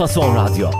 Fason Radyo.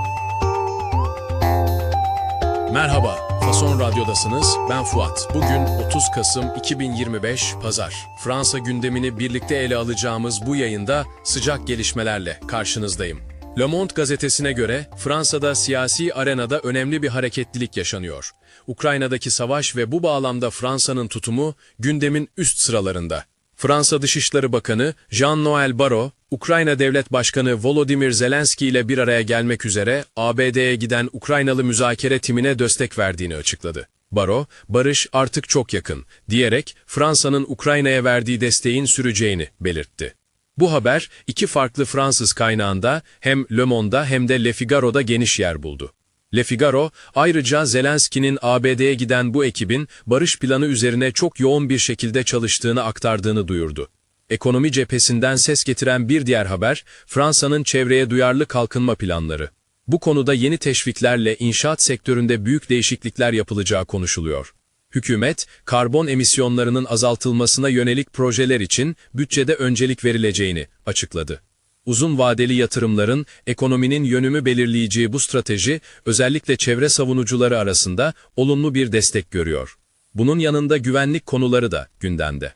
Merhaba, Fason Radyo'dasınız. Ben Fuat. Bugün 30 Kasım 2025 Pazar. Fransa gündemini birlikte ele alacağımız bu yayında sıcak gelişmelerle karşınızdayım. Le Monde gazetesine göre Fransa'da siyasi arenada önemli bir hareketlilik yaşanıyor. Ukrayna'daki savaş ve bu bağlamda Fransa'nın tutumu gündemin üst sıralarında. Fransa Dışişleri Bakanı Jean-Noël Barrot, Ukrayna Devlet Başkanı Volodymyr Zelenski ile bir araya gelmek üzere ABD'ye giden Ukraynalı müzakere timine destek verdiğini açıkladı. Barrot, barış artık çok yakın diyerek Fransa'nın Ukrayna'ya verdiği desteğin süreceğini belirtti. Bu haber iki farklı Fransız kaynağında hem Le Monde'da hem de Le Figaro'da geniş yer buldu. Le Figaro, ayrıca Zelenski'nin ABD'ye giden bu ekibin barış planı üzerine çok yoğun bir şekilde çalıştığını aktardığını duyurdu. Ekonomi cephesinden ses getiren bir diğer haber, Fransa'nın çevreye duyarlı kalkınma planları. Bu konuda yeni teşviklerle inşaat sektöründe büyük değişiklikler yapılacağı konuşuluyor. Hükümet, karbon emisyonlarının azaltılmasına yönelik projeler için bütçede öncelik verileceğini açıkladı. Uzun vadeli yatırımların ekonominin yönümü belirleyeceği bu strateji özellikle çevre savunucuları arasında olumlu bir destek görüyor. Bunun yanında güvenlik konuları da gündemde.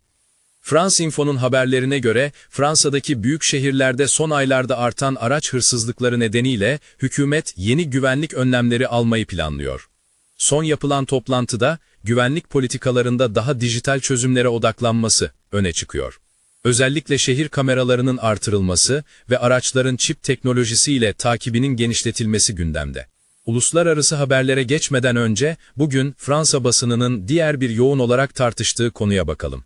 France Info'nun haberlerine göre Fransa'daki büyük şehirlerde son aylarda artan araç hırsızlıkları nedeniyle hükümet yeni güvenlik önlemleri almayı planlıyor. Son yapılan toplantıda güvenlik politikalarında daha dijital çözümlere odaklanması öne çıkıyor. Özellikle şehir kameralarının artırılması ve araçların çip teknolojisiyle takibinin genişletilmesi gündemde. Uluslararası haberlere geçmeden önce bugün Fransa basınının diğer bir yoğun olarak tartıştığı konuya bakalım.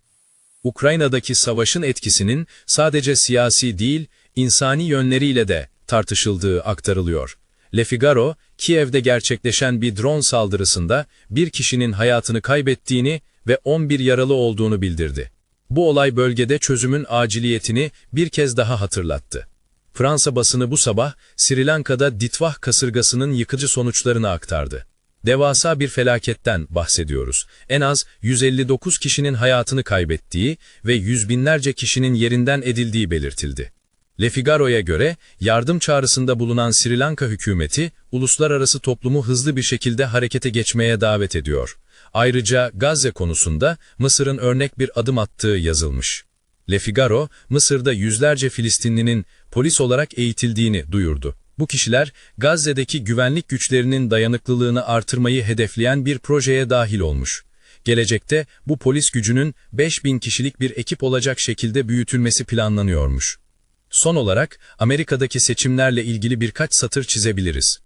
Ukrayna'daki savaşın etkisinin sadece siyasi değil, insani yönleriyle de tartışıldığı aktarılıyor. Le Figaro, Kiev'de gerçekleşen bir drone saldırısında bir kişinin hayatını kaybettiğini ve 11 yaralı olduğunu bildirdi. Bu olay bölgede çözümün aciliyetini bir kez daha hatırlattı. Fransa basını bu sabah Sri Lanka'da Ditvah kasırgasının yıkıcı sonuçlarını aktardı. Devasa bir felaketten bahsediyoruz. En az 159 kişinin hayatını kaybettiği ve yüz binlerce kişinin yerinden edildiği belirtildi. Le Figaro'ya göre yardım çağrısında bulunan Sri Lanka hükümeti uluslararası toplumu hızlı bir şekilde harekete geçmeye davet ediyor. Ayrıca Gazze konusunda Mısır'ın örnek bir adım attığı yazılmış. Le Figaro, Mısır'da yüzlerce Filistinlinin polis olarak eğitildiğini duyurdu. Bu kişiler Gazze'deki güvenlik güçlerinin dayanıklılığını artırmayı hedefleyen bir projeye dahil olmuş. Gelecekte bu polis gücünün 5000 kişilik bir ekip olacak şekilde büyütülmesi planlanıyormuş. Son olarak Amerika'daki seçimlerle ilgili birkaç satır çizebiliriz.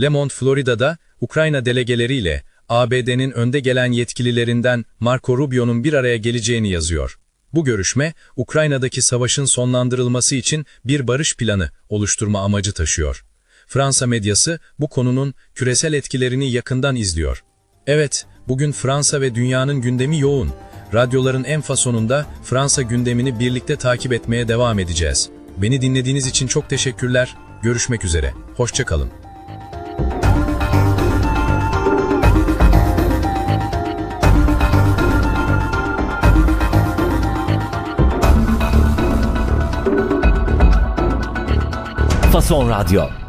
Le Monde Florida'da Ukrayna delegeleriyle ABD'nin önde gelen yetkililerinden Marco Rubio'nun bir araya geleceğini yazıyor. Bu görüşme, Ukrayna'daki savaşın sonlandırılması için bir barış planı oluşturma amacı taşıyor. Fransa medyası bu konunun küresel etkilerini yakından izliyor. Evet, bugün Fransa ve dünyanın gündemi yoğun. Radyoların en fasonunda Fransa gündemini birlikte takip etmeye devam edeceğiz. Beni dinlediğiniz için çok teşekkürler. Görüşmek üzere. Hoşçakalın. Fason Radyo.